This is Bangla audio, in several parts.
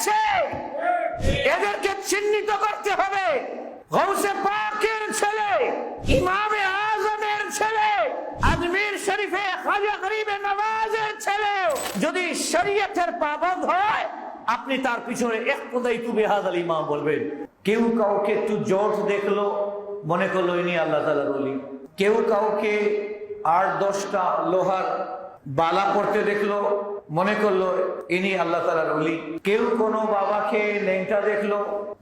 রয়েছে এদেরকে চিহ্নিত করতে হবে। ছেলে, ইমামে আজমের ছেলে, আজমির শরীফে গরিবে নওয়াজের ছেলে। যদি শরীয়তের পাবন্দ হয়, আপনি তার পিছনে এক কোদাই তুবে হাজ আল ইমাম বলবেন। কেউ কাউকে একটু জট দেখল, মনে করল ইনি আল্লাহ বলি কেউ কাউকে আট দশটা লোহার বালা পড়তে দেখল মনে করল, ইনি আল্লাহ তালার অলি কেউ কোনো বাবাকে লেংটা দেখল,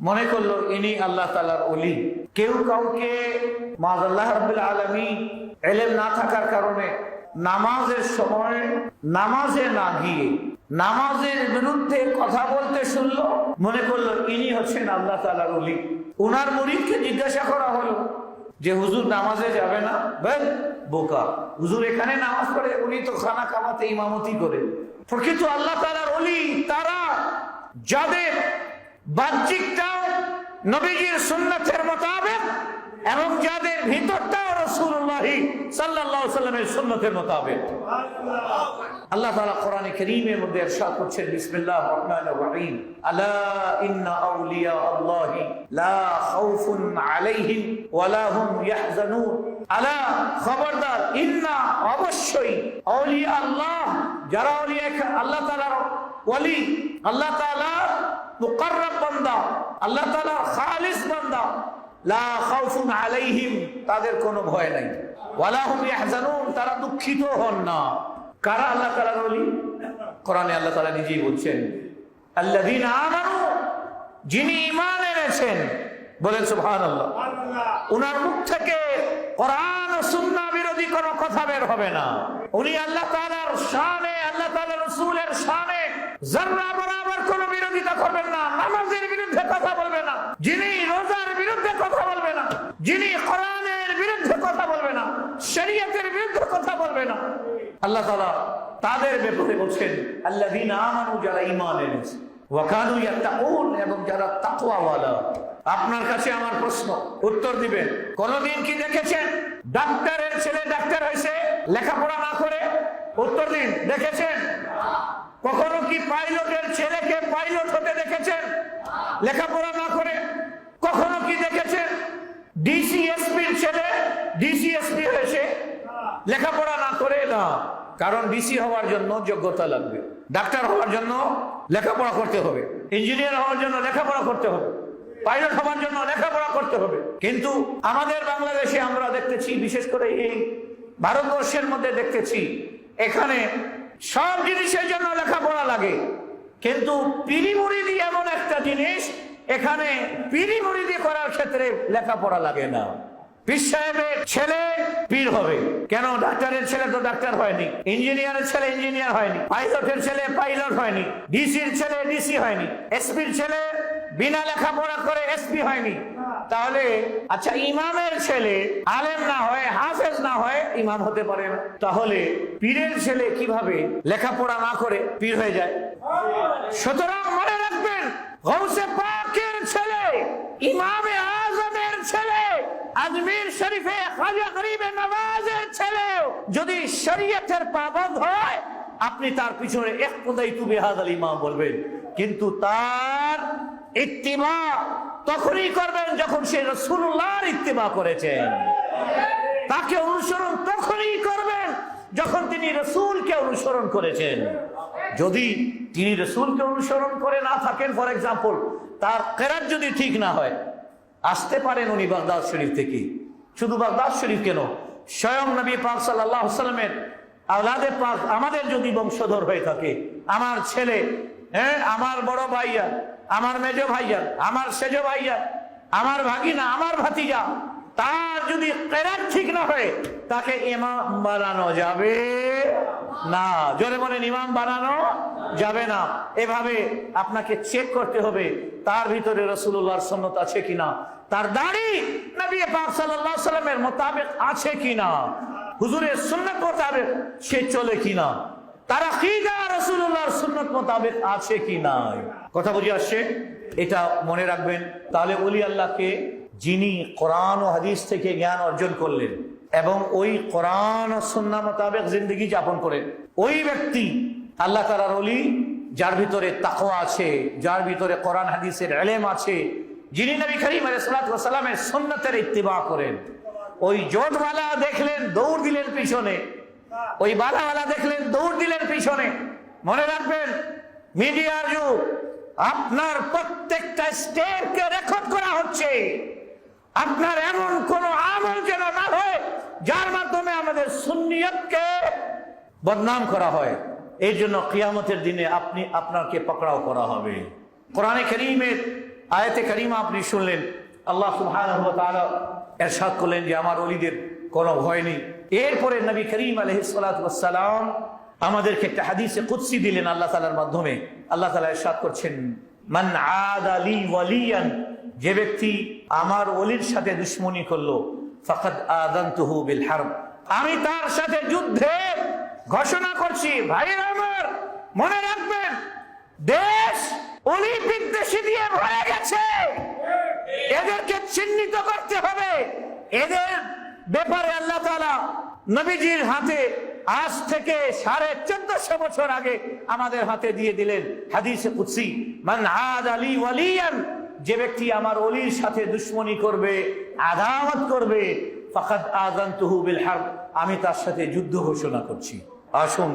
মনে করল, ইনি আল্লাহ তালার অলি কেউ কাউকে মাজ আল্লাহ রবিল আলমী এলেম না থাকার কারণে নামাজের সময় নামাজে না গিয়ে নামাজের বিরুদ্ধে কথা বলতে শুনলো। মনে করল, ইনি হচ্ছেন আল্লাহ তালার অলি উনার মুরিদকে জিজ্ঞাসা করা হলো যে, হুজুর, নামাজে যাবে না? বেল বোকা। হুজুর এখানে নামাজ পড়ে, উনি তো খানা কামাতে ইমামতি করে। প্রকৃত আল্লাহ তালার অলি তারা যাদের বাহ্যিকটাও নবীজির সুন্নতের মোতাবেক এবং যাদের ভিতরটাও রসুল্লাহি সাল্লাহ সাল্লামের সুন্নতের মোতাবেক। আল্লাহ তাআলা কোরআনে কারীমের মধ্যে ইরশাদ করছেন বিসমিল্লাহির রহমানির রহিম। আলা ইন্না আউলিয়া আল্লাহি লা খাউফুন আলাইহিম ওয়ালা হুম ইয়াহজানুন। আলা খবরদার, ইন্না অবশ্যই আউলিয়া আল্লাহ যারা আল্লাহ তাআলার ওয়ালি আল্লাহ তাআলার মুকাররব বান্দা আল্লাহ তাআলার খালিস বান্দা লা খাউফুন আলাইহিম তাদের কোনো ভয় নাই। ইয়াহজানুন তারা দুঃখিত হন না। কারা আল্লাহ তালা বলি কোরআনে আল্লাহ তালা নিজেই বলছেন আল্লাদিন আমানু যিনি ইমান এনেছেন। বলেন সুবহান আল্লাহ উনার মুখ থেকে কোরআন ও সুন্নাহ কোনো কথা বের হবে না। উনি আল্লাহ তাআলার শানে, আল্লাহ তাআলার রাসূলের শানে। যারা বরাবর কোনো বিরোধিতা করবেন না, নামাজের বিরুদ্ধে কথা বলবে না, যিনি রোজার বিরুদ্ধে কথা বলবে না, যিনি কোরআনের বিরুদ্ধে কথা বলবে না, শরীয়তের বিরুদ্ধে কথা বলবে না। আল্লাহ তাআলা তাদের ব্যাপারে বলছেন, আল্লাযীনা আমানু, যারা ঈমান এনেছে। ওয়াকানু ইয়াত্তাকুন এবং যারা তাকওয়াওয়ালা, আপনার কাছে আমার প্রশ্ন, উত্তর দিবেন। কোনদিন কি দেখেছেন? ডাক্তারের ছেলে ডাক্তার হয়েছে, লেখাপড়া না করে? উত্তর দিন, দেখেছেন? কখনো কি পাইলটের ছেলেকে পাইলট হতে দেখেছেন? লেখাপড়া না করে? কখনো কি দেখেছেন? ডিসিএসপির ছেলে ডিসিএসপি হয়েছে, লেখাপড়া না করে? না। কারণ ডিসি হওয়ার জন্য যোগ্যতা লাগবে। ডাক্তার হওয়ার জন্য লেখাপড়া করতে হবে। ইঞ্জিনিয়ার হওয়ার জন্য লেখাপড়া করতে হবে। পাইলট হওয়ার জন্য লেখাপড়া করতে হবে। কিন্তু আমাদের বাংলাদেশে আমরা দেখতেছি, বিশেষ করে এই ভারতবর্ষের মধ্যে দেখতেছি, এখানে সব জিনিসের জন্য লেখাপড়া লাগে। কিন্তু পিড়িমুড়ি দিয়ে এমন একটা জিনিস, এখানে পিড়িমুড়ি দিয়ে করার ক্ষেত্রে লেখাপড়া লাগে না। পীর ছেলে পীর হবে। কেন? ডাক্তারের ছেলে তো ডাক্তার হয়নি। ইঞ্জিনিয়ারের ছেলে ইঞ্জিনিয়ার হয়নি। পাইলটের ছেলে পাইলট হয়নি। ডিসির ছেলে ডিসি হয়নি। এসপির ছেলে বিনা লেখাপড়া করে এসপি হয়নি। তাহলে আচ্ছা ইমামের ছেলে আলেম না হয়, হাফেজ না হয়, ইমাম হতে পারে না। তাহলে পীরের ছেলে কীভাবে লেখাপড়া না করে পীর হয়ে যায়? সুতরাং মনে রাখবেন, গৌসে ছেলে ইমামে আজমির শরীফে খাজা গরিবে নওয়াজের ছেলে যদি শরীয়তের পাবন্দ হয়, আপনি তার পিছনে এক কোদাই তু বেহাদ আল ইমাম বলবেন। কিন্তু তার ইত্তিমা তখনই করবেন যখন সে রসুল্লাহর ইত্তিমা করেছেন। তাকে অনুসরণ তখনই করবেন যখন তিনি রসুলকে অনুসরণ করেছেন। যদি তিনি রসুলকে অনুসরণ করে না থাকেন, ফর এক্সাম্পল, তার কেরাত যদি ঠিক না হয় আসতে পারেন উনি বাগদাদ শরীফ থেকে। শুধু বাগদাদ শরীফ কেন? স্বয়ং নবী পাক সাল্লাহ সাল্লামের আওলাদে পাক আমাদের যদি বংশধর হয়ে থাকে, আমার ছেলে হ্যাঁ আমার বড় ভাইয়া, আমার মেজ ভাইয়া, আমার সেজ ভাইয়া, আমার ভাগিনা, আমার ভাতিজা তার যদি কেরাত ঠিক না হয়, তাকে ইমাম বানানো যাবে না। জোরে বলেন, ইমাম বানানো যাবে না। এভাবে আপনাকে চেক করতে হবে, তার ভিতরে রসুল্লাহর সন্ন্যত আছে কিনা, তার দাড়ি নবী পাক আলাইহি সাল্লামের মোতাবেক আছে কিনা, হুজুরের সুন্নাত মোতাবেক সে চলে কিনা, তার আকীদা রাসূলুল্লাহর সুন্নাত মোতাবেক আছে কি নাই কথা বুঝে আসছে? এটা মনে রাখবেন। তাহলে ওলি আল্লাহকে যিনি কোরআন ও হাদিস থেকে জ্ঞান অর্জন করলেন এবং ওই কোরআন ও সুন্নাহ মোতাবেক জিন্দগি যাপন করেন, ওই ব্যক্তি আল্লাহ তালার অলি যার ভিতরে তাকওয়া আছে, যার ভিতরে কোরআন, হাদিসের এলেম আছে, যিনি নবী করিম সালামের সন্ন্যতের ইত্তিবা করেন। ওই জোটওয়ালা দেখলেন দৌড় দিলেন পিছনে, ওই বালাওয়ালা দেখলেন দৌড় দিলেন পিছনে। মনে রাখবেন, মিডিয়ার যুগ, আপনার প্রত্যেকটা স্টেপকে রেকর্ড করা হচ্ছে। আপনার এমন কোন আমল যেন না হয়, যার মাধ্যমে আমাদের সুন্নিয়তকে বদনাম করা হয়। এই জন্য কিয়ামতের দিনে আপনি আপনাকে পকড়াও করা হবে। কোরআনে করিমের, আয়াতে করিমা আপনি শুনলেন। আল্লাহ তাআলা এরশাদ করলেন যে, আমার ওলিদের কোনো ভয় নেই। এরপরে নবী করিম সালাম আমাদেরকে একটা হাদিসে কুদসি দিলেন আল্লাহ তাআলার মাধ্যমে। আল্লাহ তাআলা ইরশাদ করছেন, মান আদা লি ওয়ালিয়ান যে ব্যক্তি আমার অলির সাথে দুশ্মনী করল আমি তার সাথে যুদ্ধে ঘোষণা করছি ভাই আমার, মনে রাখবেন, দেশ অলি বিদ্বেষী দিয়ে ভরে গেছে। এদেরকে চিহ্নিত করতে হবে। এদের ব্যাপারে আল্লাহ তাআলা নবীজির হাতে আজ থেকে সাড়ে চোদ্দশো বছর আগে আমাদের হাতে দিয়ে দিলেন হাদিসে কুৎসি মান আদ আলী ওয়ালিয়ান যে ব্যক্তি আমার অলির সাথে দুশ্মনী করবে আদামত করবে, ফাকাদ আদান বিল হারব, আমি তার সাথে যুদ্ধ ঘোষণা করছি। আসুন,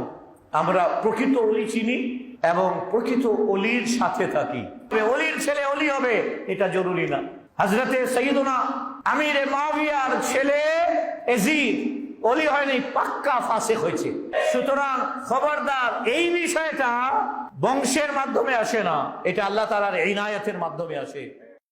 আমরা প্রকৃত অলি চিনি এবং প্রকৃত অলির সাথে থাকি। অলির ছেলে অলি হবে, এটা জরুরি না। হজরতে সৈয়দনা আমির মাবিয়ার ছেলে এজিদ অলি হয়নি, পাক্কা ফাঁসে হয়েছে। সুতরাং খবরদার, এই বিষয়টা বংশের মাধ্যমে আসে না। এটা আল্লাহ তালার ইনায়াতের মাধ্যমে আসে।